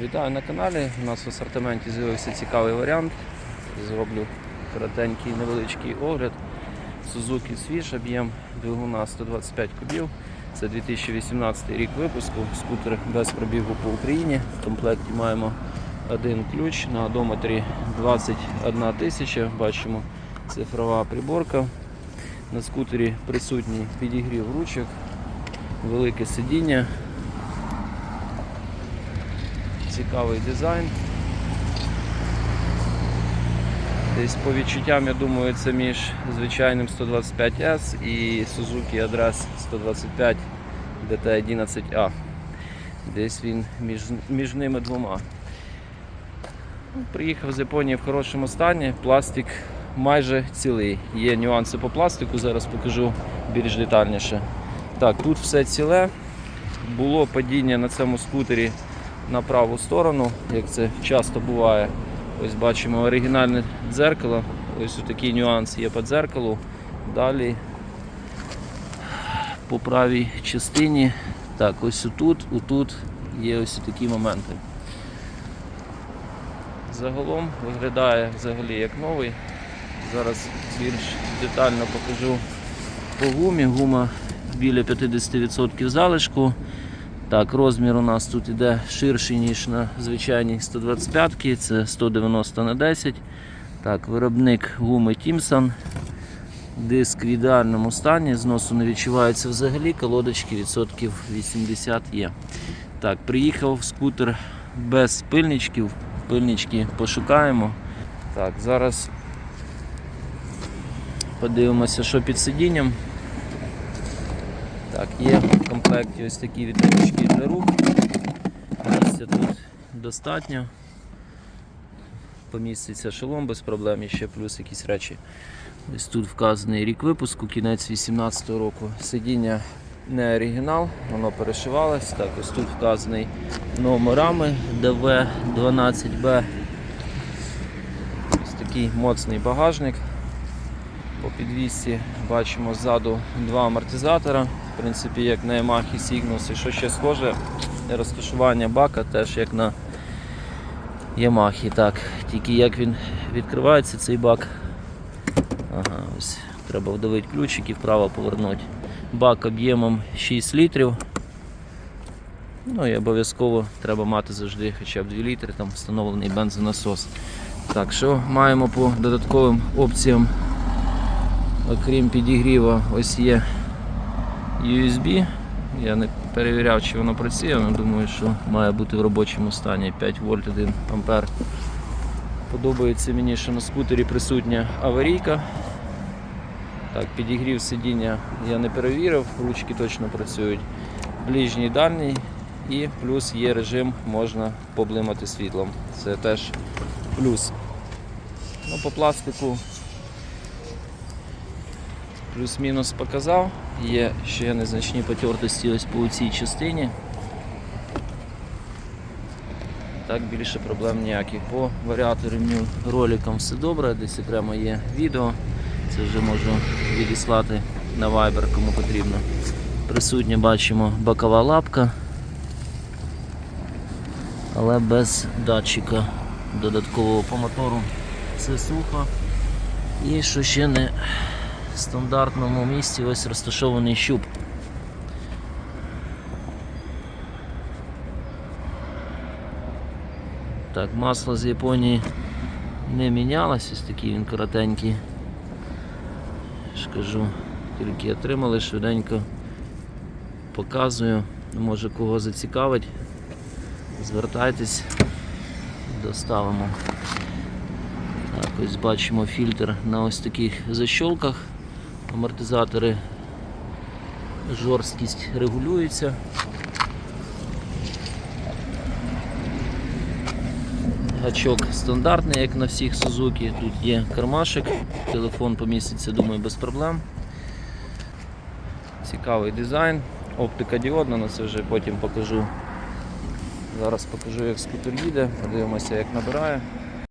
Вітаю на каналі. У нас в асортименті з'явився цікавий варіант. Зроблю коротенький невеличкий огляд. Suzuki Swish об'єм двигуна 125 кубів. Це 2018 рік випуску. Скутер без пробігу по Україні. В комплекті маємо один ключ на одометрі 21 тисяча. Бачимо цифрова приборка. На скутері присутній підігрів ручок, велике сидіння. Цікавий дизайн. Десь по відчуттям, я думаю, це між звичайним 125S і Suzuki Address 125 DT11A. Десь він між, між ними двома. Ну, Приїхав з Японії в хорошому стані, пластик майже цілий. Є нюанси по пластику, зараз покажу більш детальніше. Так, тут все ціле. Було падіння на цьому скутері на праву сторону, як це часто буває. Ось бачимо оригінальне дзеркало. Ось такий нюанс є по дзеркалу. Далі по правій частині. Так, ось отут, отут є ось такі моменти. Загалом виглядає взагалі як новий. Зараз більш детально покажу по гумі. Гума біля 50% залишку. Так, розмір у нас тут іде ширший, ніж на звичайній 125 це 190 на 10. Так, виробник гуми Тімсон. Диск в ідеальному стані, зносу не відчувається взагалі, колодочки відсотків 80 є. Так, приїхав скутер без пильничків. Пильнички пошукаємо. Так, зараз подивимося, що під сидінням. Так, є комплекті ось такі відмички для рук. Місця тут достатньо. Поміститься шолом без проблем, і ще плюс якісь речі. Ось тут вказаний рік випуску, кінець 2018 року. Сидіння не оригінал, воно перешивалось. Так, ось тут вказаний номерами ДВ12Б. Ось такий моцний багажник. По підвісці бачимо ззаду два амортизатора, в принципі, як на Yamaha Cygnus. І що ще схоже, розташування бака теж як на Yamaha. Так, тільки як він відкривається цей бак. Ага, ось треба вдавити ключик і вправо повернути. Бак об'ємом 6 літрів. Ну і обов'язково треба мати завжди хоча б 2 літри, там встановлений бензонасос. Так, що маємо по додатковим опціям Окрім підігріва, ось є USB. Я не перевіряв, чи воно працює, але думаю, що має бути в робочому стані 5 вольт 1 ампер. Подобається мені, що на скутері присутня аварійка. Так, підігрів сидіння я не перевірив, ручки точно працюють. Ближній дальній і плюс є режим, можна поблимати світлом. Це теж плюс. Ну, По пластику плюс-мінус показав. Є ще незначні потертості ось по цій частині. Так більше проблем ніяких. По варіаторам роликам все добре, десь окремо є відео. Це вже можу відіслати на Viber, кому потрібно. Присутня бачимо бокова лапка, але без датчика додаткового по мотору. Це сухо. І що ще не стандартному місці ось розташований щуп. Так, масло з Японії не мінялось, ось такий він коротенький. ж тільки отримали, швиденько показую. Може кого зацікавить. Звертайтесь, доставимо. Так, ось бачимо фільтр на ось таких защолках. Амортизатори жорсткість регулюється. Гачок стандартний, як на всіх Suzuki. Тут є кармашик, телефон поміститься, думаю, без проблем. Цікавий дизайн, оптика діодна, але це вже потім покажу. Зараз покажу, як скутер їде, подивимося, як набирає.